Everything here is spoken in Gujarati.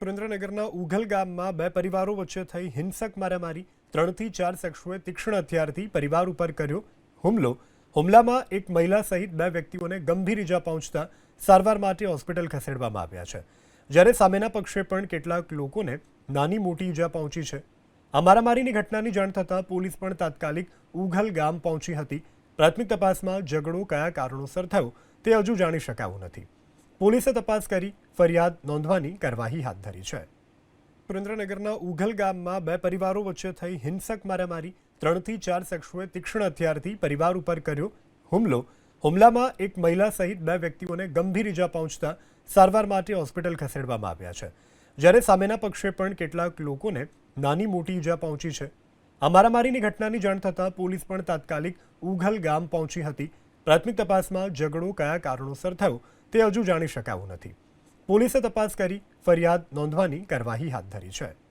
સુરેન્દ્રનગરના ઉઘલ ગામમાં બે પરિવારો વચ્ચે થઈ હિંસક મારામારી. ત્રણથી ચાર શખ્સોએ તીક્ષ્ણ હથિયારથી પરિવાર ઉપર કર્યો હુમલો. હુમલામાં એક મહિલા સહિત બે વ્યક્તિઓને ગંભીર ઈજા પહોંચતા સારવાર માટે હોસ્પિટલ ખસેડવામાં આવ્યા છે. જ્યારે સામેના પક્ષે પણ કેટલાક લોકોને નાની મોટી ઈજા પહોંચી છે. આ મારામારીની ઘટનાની જાણ થતાં પોલીસ પણ તાત્કાલિક ઉઘલ ગામ પહોંચી હતી. પ્રાથમિક તપાસમાં ઝઘડો કયા કારણોસર થયો તે હજુ જાણી શકાયું નથી. પોલીસે તપાસ કરી, ફરિયાદ નોંધવાની કાર્યવાહી હાથ ધરી છે. સુરેન્દ્રનગરના ઉઘલ ગામમાં બે પરિવારો વચ્ચે થઈ હિંસક મારામારી, ત્રણથી ચાર શખ્સોએ તીક્ષ્ણ હથિયારથી પરિવાર ઉપર કર્યો હુમલો. હુમલામાં એક મહિલા સહિત બે વ્યક્તિઓને ગંભીર ઈજા પહોંચતા સારવાર માટે હોસ્પિટલ ખસેડવામાં આવ્યા છે. જ્યારે સામેના પક્ષે પણ કેટલાક લોકોને નાની મોટી ઈજા પહોંચી છે. આ મારામારીની ઘટનાની જાણ થતાં પોલીસ પણ તાત્કાલિક ઉઘલ ગામ પહોંચી હતી. પ્રાથમિક તપાસમાં ઝઘડો કયા કારણોસર થયો? તે હજુ જાણી શકાયું નથી. પોલીસે તપાસ કરી ફરિયાદ નોંધવાની કાર્યવાહી હાથ ધરી છે.